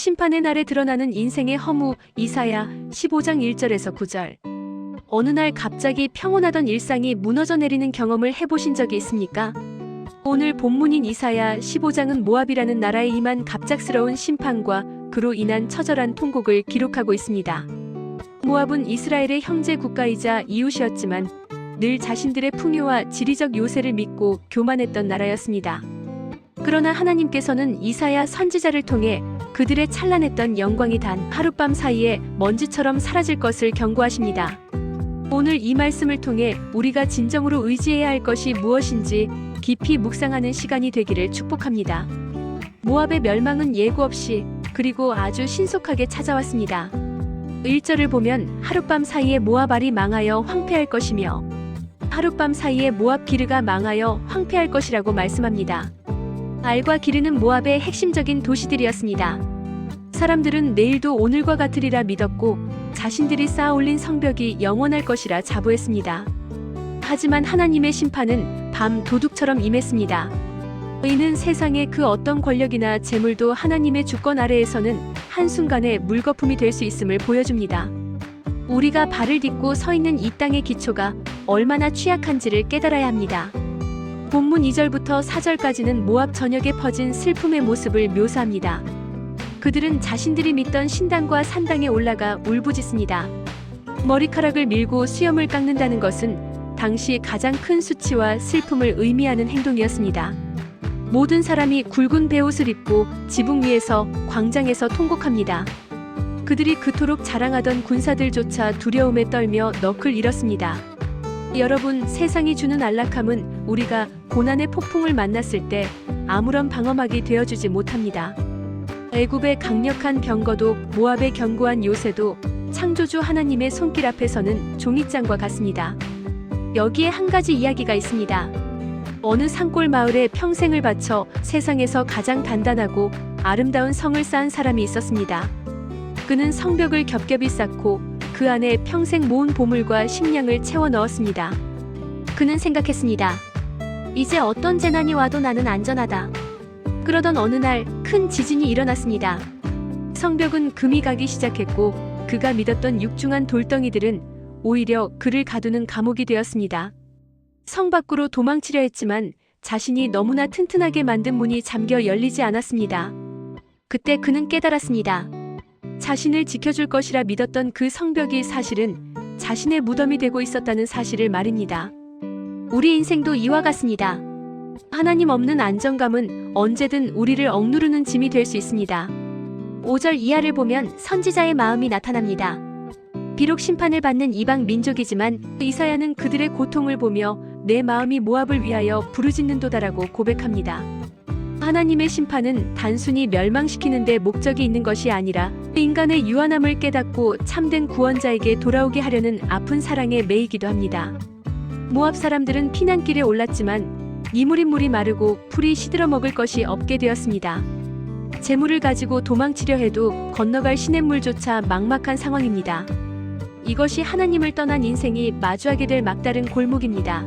심판의 날에 드러나는 인생의 허무 이사야 15장 1절에서 9절. 어느 날 갑자기 평온하던 일상이 무너져 내리는 경험을 해보신 적이 있습니까? 오늘 본문인 이사야 15장은 모압이라는 나라에 임한 갑작스러운 심판과 그로 인한 처절한 통곡을 기록하고 있습니다. 모압은 이스라엘의 형제 국가이자 이웃이었지만 늘 자신들의 풍요와 지리적 요새를 믿고 교만했던 나라였습니다. 그러나 하나님께서는 이사야 선지자를 통해 그들의 찬란했던 영광이 단 하룻밤 사이에 먼지처럼 사라질 것을 경고하십니다. 오늘 이 말씀을 통해 우리가 진정으로 의지해야 할 것이 무엇인지 깊이 묵상하는 시간이 되기를 축복합니다. 모압의 멸망은 예고 없이 그리고 아주 신속하게 찾아왔습니다. 1절을 보면 하룻밤 사이에 모압알이 망하여 황폐할 것이며 하룻밤 사이에 모압 기르가 망하여 황폐할 것이라고 말씀합니다. 알과 기르는 모압의 핵심적인 도시들이었습니다. 사람들은 내일도 오늘과 같으리라 믿었고 자신들이 쌓아 올린 성벽이 영원할 것이라 자부했습니다. 하지만 하나님의 심판은 밤 도둑처럼 임했습니다. 이는 세상의 그 어떤 권력이나 재물도 하나님의 주권 아래에서는 한순간에 물거품이 될 수 있음을 보여줍니다. 우리가 발을 딛고 서 있는 이 땅의 기초가 얼마나 취약한지를 깨달아야 합니다. 본문 2절부터 4절까지는 모압 전역에 퍼진 슬픔의 모습을 묘사합니다. 그들은 자신들이 믿던 신당과 산당에 올라가 울부짖습니다. 머리카락을 밀고 수염을 깎는다는 것은 당시 가장 큰 수치와 슬픔을 의미하는 행동이었습니다. 모든 사람이 굵은 베옷을 입고 지붕 위에서 광장에서 통곡합니다. 그들이 그토록 자랑하던 군사들조차 두려움에 떨며 넋을 잃었습니다. 여러분, 세상이 주는 안락함은 우리가 고난의 폭풍을 만났을 때 아무런 방어막이 되어주지 못합니다. 애굽의 강력한 병거도 모압의 견고한 요새도 창조주 하나님의 손길 앞에서는 종이장과 같습니다. 여기에 한 가지 이야기가 있습니다. 어느 산골 마을에 평생을 바쳐 세상에서 가장 단단하고 아름다운 성을 쌓은 사람이 있었습니다. 그는 성벽을 겹겹이 쌓고 그 안에 평생 모은 보물과 식량을 채워 넣었습니다. 그는 생각했습니다. 이제 어떤 재난이 와도 나는 안전하다. 그러던 어느 날 큰 지진이 일어났습니다. 성벽은 금이 가기 시작했고 그가 믿었던 육중한 돌덩이들은 오히려 그를 가두는 감옥이 되었습니다. 성 밖으로 도망치려 했지만 자신이 너무나 튼튼하게 만든 문이 잠겨 열리지 않았습니다. 그때 그는 깨달았습니다. 자신을 지켜줄 것이라 믿었던 그 성벽이 사실은 자신의 무덤이 되고 있었다는 사실을 말입니다. 우리 인생도 이와 같습니다. 하나님 없는 안정감은 언제든 우리를 억누르는 짐이 될 수 있습니다. 5절 이하를 보면 선지자의 마음이 나타납니다. 비록 심판을 받는 이방 민족이지만 이사야는 그들의 고통을 보며 내 마음이 모압을 위하여 부르짖는도다라고 고백합니다. 하나님의 심판은 단순히 멸망시키는 데 목적이 있는 것이 아니라 인간의 유한함을 깨닫고 참된 구원자에게 돌아오게 하려는 아픈 사랑에 매이기도 합니다. 모압 사람들은 피난길에 올랐지만 이물인 물이 마르고 풀이 시들어 먹을 것이 없게 되었습니다. 재물을 가지고 도망치려 해도 건너갈 시냇물조차 막막한 상황입니다. 이것이 하나님을 떠난 인생이 마주하게 될 막다른 골목입니다.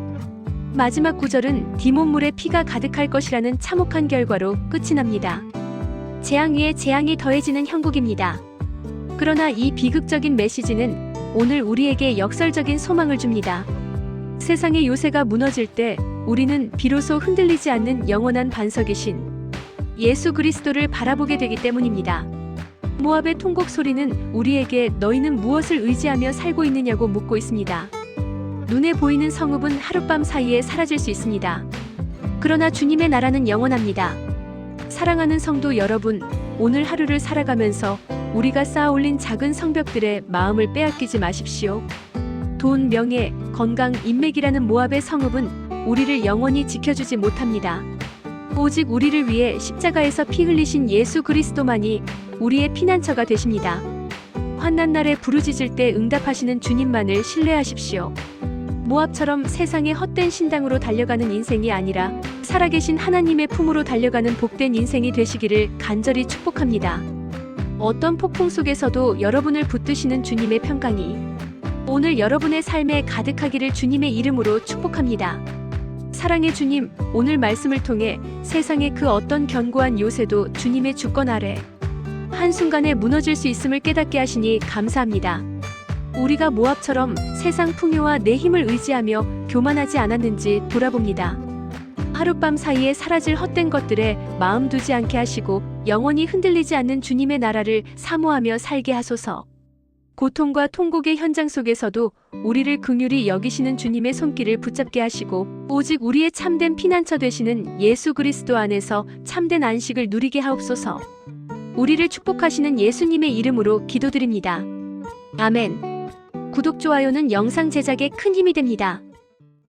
마지막 구절은 디몬물에 피가 가득할 것이라는 참혹한 결과로 끝이 납니다. 재앙 위에 재앙이 더해지는 형국입니다. 그러나 이 비극적인 메시지는 오늘 우리에게 역설적인 소망을 줍니다. 세상의 요새가 무너질 때 우리는 비로소 흔들리지 않는 영원한 반석이신 예수 그리스도를 바라보게 되기 때문입니다. 모압의 통곡 소리는 우리에게 너희는 무엇을 의지하며 살고 있느냐고 묻고 있습니다. 눈에 보이는 성읍은 하룻밤 사이에 사라질 수 있습니다. 그러나 주님의 나라는 영원합니다. 사랑하는 성도 여러분, 오늘 하루를 살아가면서 우리가 쌓아 올린 작은 성벽들의 마음을 빼앗기지 마십시오. 돈, 명예, 건강, 인맥이라는 모압의 성읍은 우리를 영원히 지켜주지 못합니다. 오직 우리를 위해 십자가에서 피 흘리신 예수 그리스도만이 우리의 피난처가 되십니다. 환난 날에 부르짖을 때 응답하시는 주님만을 신뢰하십시오. 모압처럼 세상의 헛된 신당으로 달려가는 인생이 아니라 살아계신 하나님의 품으로 달려가는 복된 인생이 되시기를 간절히 축복합니다. 어떤 폭풍 속에서도 여러분을 붙드시는 주님의 평강이 오늘 여러분의 삶에 가득하기를 주님의 이름으로 축복합니다. 사랑의 주님, 오늘 말씀을 통해 세상의 그 어떤 견고한 요새도 주님의 주권 아래 한순간에 무너질 수 있음을 깨닫게 하시니 감사합니다. 우리가 모압처럼 세상 풍요와 내 힘을 의지하며 교만하지 않았는지 돌아봅니다. 하룻밤 사이에 사라질 헛된 것들에 마음 두지 않게 하시고 영원히 흔들리지 않는 주님의 나라를 사모하며 살게 하소서. 고통과 통곡의 현장 속에서도 우리를 긍휼히 여기시는 주님의 손길을 붙잡게 하시고 오직 우리의 참된 피난처 되시는 예수 그리스도 안에서 참된 안식을 누리게 하옵소서. 우리를 축복하시는 예수님의 이름으로 기도드립니다. 아멘. 구독, 좋아요는 영상 제작에 큰 힘이 됩니다.